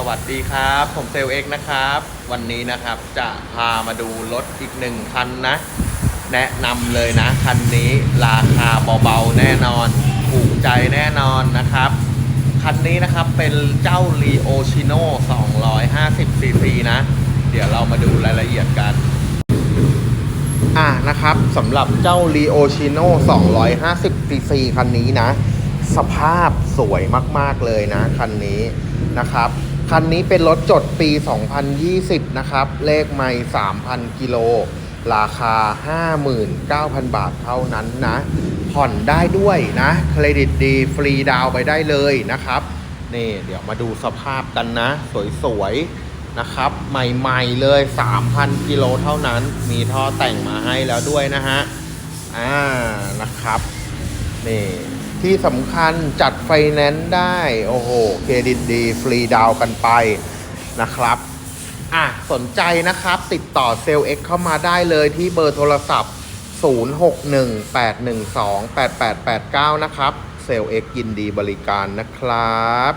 สวัสดีครับ ผมเซลเอ็กนะครับ วันนี้นะครับจะพามาดูรถอีกหนึ่งคันนะ แนะนำเลยนะ คันนี้ราคาเบาๆแน่นอน ถูกใจแน่นอนนะครับ คันนี้นะครับเป็นเจ้า r ีโอชิโน่250 cc นะ เดี๋ยวเรามาดูรายละเอียดกัน อะนะครับสำหรับเจ้า r ีโอชิโน่250 cc คันนี้นะ สภาพสวยมากๆเลยนะ คันนี้นะครับ คันนี้เป็นรถจดปี 2020 นะครับ เลขไม่3,000 กิโล ราคา 59,000 บาทเท่านั้นนะ ผ่อนได้ด้วยนะ เครดิตดีฟรีดาวไปได้เลยนะครับ นี่เดี๋ยวมาดูสภาพกันนะ สวยๆ นะครับ ใหม่ๆเลย 3,000 กิโลเท่านั้น มีท่อแต่งมาให้แล้วด้วยนะฮะ อ่า นะครับ นี่ ที่สำคัญจัดไฟแนนซ์ได้ โอ้โห เครดิตดี ฟรีดาวกันไปนะครับอะสนใจนะครับ ติดต่อเซลล์ X เข้ามาได้เลยที่เบอร์โทรศัพท์ 0618128889 นะครับ เซลล์ X ยินดีบริการนะครับ